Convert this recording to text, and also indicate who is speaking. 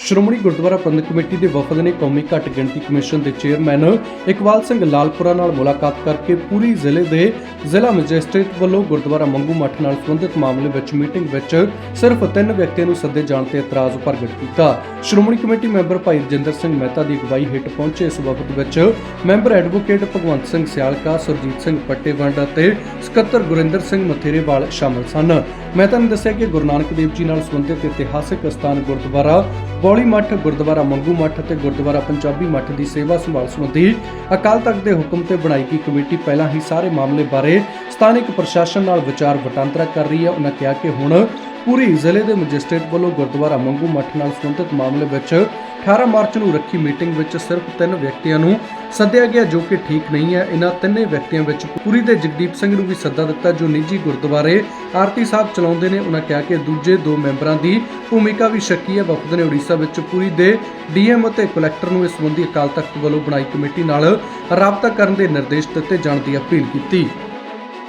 Speaker 1: ਸ਼੍ਰੋਮਣੀ ਗੁਰਦੁਆਰਾ ਪ੍ਰਬੰਧਕ committee ਦੇ ਵਫਦ ਨੇ ਕੌਮੀ ਘੱਟ ਗਿਣਤੀ ਕਮਿਸ਼ਨ ਦੇ ਚੇਅਰਮੈਨ ਇਕਬਾਲ ਸਿੰਘ ਲਾਲਪੁਰਾ ਨਾਲ ਮੁਲਾਕਾਤ ਕਰਕੇ ਪੂਰੀ ਜ਼ਿਲ੍ਹੇ ਦੇ ਜ਼ਿਲ੍ਹਾ ਮੈਜਿਸਟ੍ਰੇਟ ਵੱਲੋਂ ਗੁਰਦੁਆਰਾ ਮੰਗੂ ਮੱਠ ਨਾਲ ਸੰਬੰਧਿਤ ਮਾਮਲੇ ਵਿੱਚ ਮੀਟਿੰਗ ਵਿੱਚ ਸਿਰਫ ਤਿੰਨ ਵਿਅਕਤੀਆਂ ਨੂੰ ਸੱਦੇ ਜਾਣ ਤੇ ਇਤਰਾਜ਼ ਪ੍ਰਗਟ ਕੀਤਾ। ਸ਼੍ਰੋਮਣੀ ਕਮੇਟੀ ਮੈਂਬਰ ਭਾਈ ਰਜਿੰਦਰ ਸਿੰਘ ਮਹਿਤਾ ਦੀ ਅਗਵਾਈ ਹੇਠ ਪਹੁੰਚੇ ਇਸ ਵਫਦ ਵਿੱਚ ਮੈਂਬਰ ਐਡਵੋਕੇਟ ਭਗਵੰਤ ਸਿੰਘ ਸਿਆਲਕਾ, ਸੁਰਜੀਤ ਸਿੰਘ ਪੱਟੇਵੰਡ ਅਤੇ ਸਕੱਤਰ ਗੁਰਿੰਦਰ ਸਿੰਘ ਮਥੇਰੇਵਾਲ ਸ਼ਾਮਲ ਸਨ। ਮਹਿਤਾ ਨੇ ਦੱਸਿਆ ਕਿ ਗੁਰੂ ਨਾਨਕ ਦੇਵ ਜੀ ਨਾਲ ਸੰਬੰਧਿਤ ਇਤਿਹਾਸਕ ਸਥਾਨ ਗੁਰਦੁਆਰਾ ਬੌਲੀ ਮੱਠ, ਗੁਰਦੁਆਰਾ ਮੰਗੂ ਮੱਠ ਅਤੇ ਗੁਰਦੁਆਰਾ ਪੰਜਾਬੀ ਮੱਠ ਦੀ ਸੇਵਾ ਸੰਭਾਲ ਸੰਬੰਧੀ ਅਕਾਲ ਤਖਤ ਦੇ ਹੁਕਮ ਤੇ ਬਣਾਈ ਗਈ ਕਮੇਟੀ ਪਹਿਲਾਂ ਹੀ ਸਾਰੇ ਮਾਮਲੇ ਬਾਰੇ ਸਥਾਨਕ ਪ੍ਰਸ਼ਾਸਨ ਨਾਲ ਵਿਚਾਰ ਵਟਾਂਦਰਾ ਕਰ ਰਹੀ ਹੈ। ਉਹਨਾਂ ਕਿਹਾ ਕਿ ਹੁਣ ਪੂਰੀ ਜ਼ਿਲ੍ਹੇ ਦੇ ਮੈਜਿਸਟ੍ਰੇਟ ਵੱਲੋਂ ਗੁਰਦੁਆਰਾ ਮੰਗੂ ਮੱਠ ਨਾਲ ਸੰਬੰਧਿਤ ਮਾਮਲੇ ਵਿੱਚ 18 ਮਾਰਚ ਨੂੰ ਰੱਖੀ ਮੀਟਿੰਗ ਵਿੱਚ ਸਿਰਫ ਤਿੰਨ ਵਿਅਕਤੀਆਂ ਨੂੰ ਸੱਦਿਆ ਗਿਆ ਜੋ ਕਿ ਠੀਕ ਨਹੀਂ ਹੈ। ਇਹਨਾਂ ਤਿੰਨੇ ਵਿਅਕਤੀਆਂ ਵਿੱਚ ਪੂਰੀ ਦੇ ਜਗਦੀਪ ਸਿੰਘ ਨੂੰ ਵੀ ਸੱਦਾ ਦਿੱਤਾ, ਜੋ ਨਿੱਜੀ ਗੁਰਦੁਆਰੇ ਆਰਤੀ ਸਾਹਿਬ ਚਲਾਉਂਦੇ ਨੇ। ਉਹਨਾਂ ਕਿਹਾ ਕਿ ਦੂਜੇ ਦੋ ਮੈਂਬਰਾਂ ਦੀ ਭੂਮਿਕਾ ਵੀ ਸ਼ੱਕੀ ਹੈ। ਵਫਦ ਨੇ ਉੜੀਸਾ ਵਿੱਚ ਪੂਰੀ ਦੇ ਡੀਐਮ ਅਤੇ ਕਲੈਕਟਰ ਨੂੰ ਇਸ ਸੰਬੰਧੀ ਅਕਾਲ ਤਖਤ ਵੱਲੋਂ ਬਣਾਈ ਕਮੇਟੀ ਨਾਲ ਰਾਬਤਾ ਕਰਨ ਦੇ ਨਿਰਦੇਸ਼ ਦਿੱਤੇ ਜਾਣ ਦੀ ਅਪੀਲ ਕੀਤੀ।